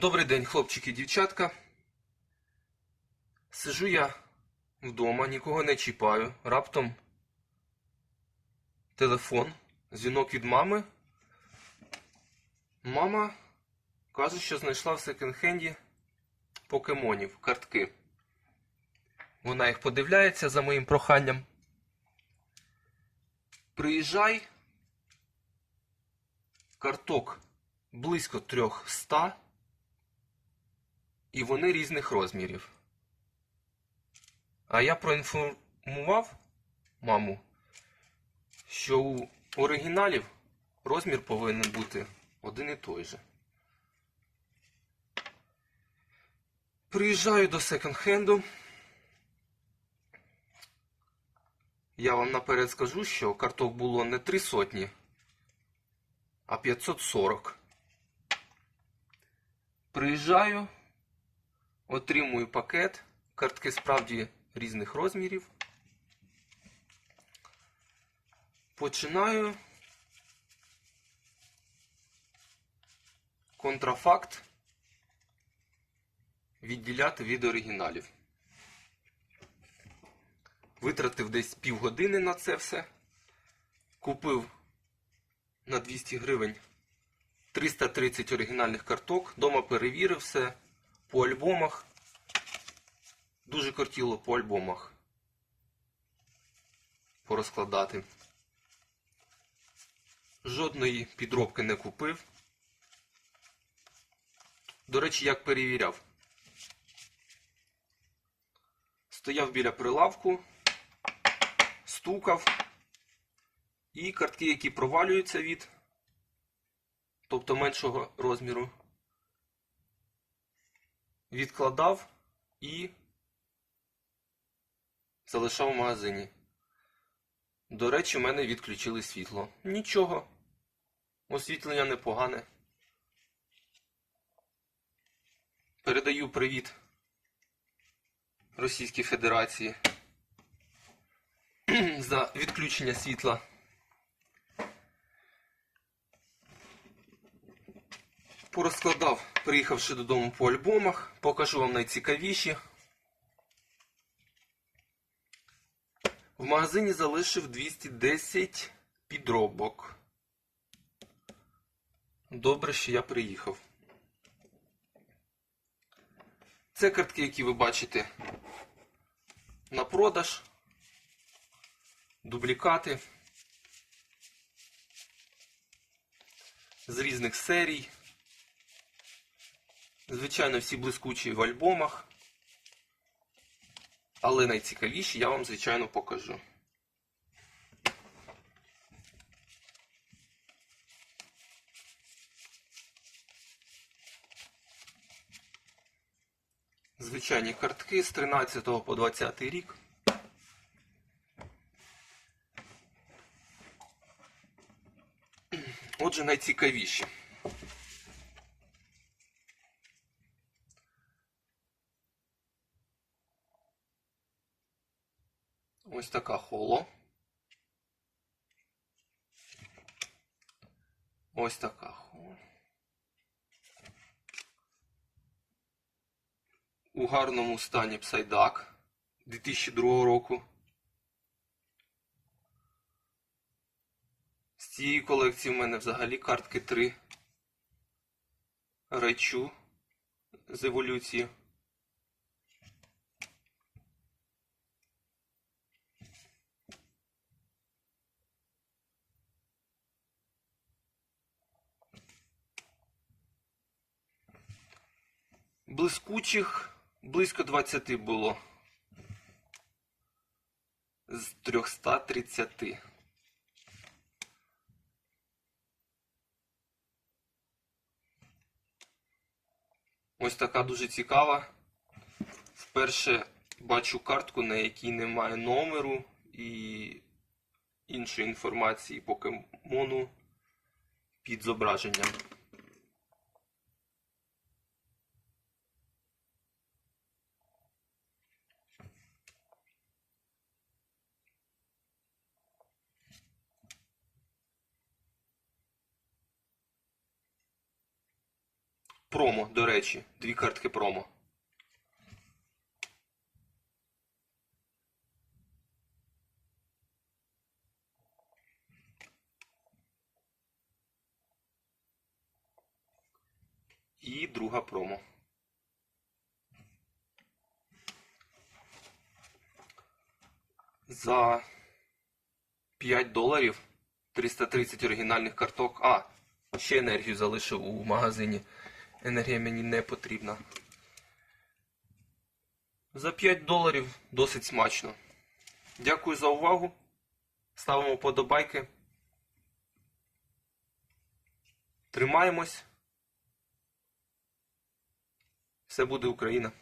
Добрий день, хлопчики і дівчатка. Сижу я вдома, нікого не чіпаю. Раптом телефон, дзвінок від мами. Мама каже, що знайшла в секонд-хенді покемонів, картки. Вона їх подивляється за моїм проханням. Приїжджай. Карток близько 300 і вони різних розмірів. А я проінформував маму, що у оригіналів розмір повинен бути один і той же. Приїжджаю до секонд-хенду. Я вам наперед скажу, що карток було не три сотні, а 540. Приїжджаю, отримую пакет, картки справді різних розмірів. Починаю контрафакт відділяти від оригіналів. Витратив десь півгодини на це все. Купив на 200 гривень 330 оригінальних карток. Дома перевірив все по альбомах. Дуже кортіло по альбомах порозкладати. Жодної підробки не купив. До речі, як перевіряв. Стояв біля прилавку, стукав, і картки, які провалюються від, тобто меншого розміру, відкладав і залишав в магазині. До речі, в мене відключили світло. Нічого. Освітлення непогане. Передаю привіт Російській Федерації за відключення світла. Порозкладав, приїхавши додому по альбомах, покажу вам найцікавіші. В магазині залишив 210 підробок. Добре, що я приїхав. Це картки, які ви бачите на продаж, дублікати з різних серій. Звичайно, всі блискучі в альбомах. Але найцікавіші я вам, звичайно, покажу. Звичайні картки з 13 по 20 рік. Отже, найцікавіші. Ось така холо. Ось така холо. У гарному стані Псайдак 2002 року. З цієї колекції в мене взагалі картки 3 речу з еволюції. Блискучих близько 20 було. З 330. Ось така дуже цікава. Вперше бачу картку, на якій немає номеру і іншої інформації покемону під зображенням. Промо, до речі, дві картки промо. І друга промо. За 5 доларів 330 оригінальних карток. А, ще енергію залишив у магазині. Енергія мені не потрібна. За 5 доларів досить смачно. Дякую за увагу. Ставимо подобайки. Тримаємось. Все буде Україна.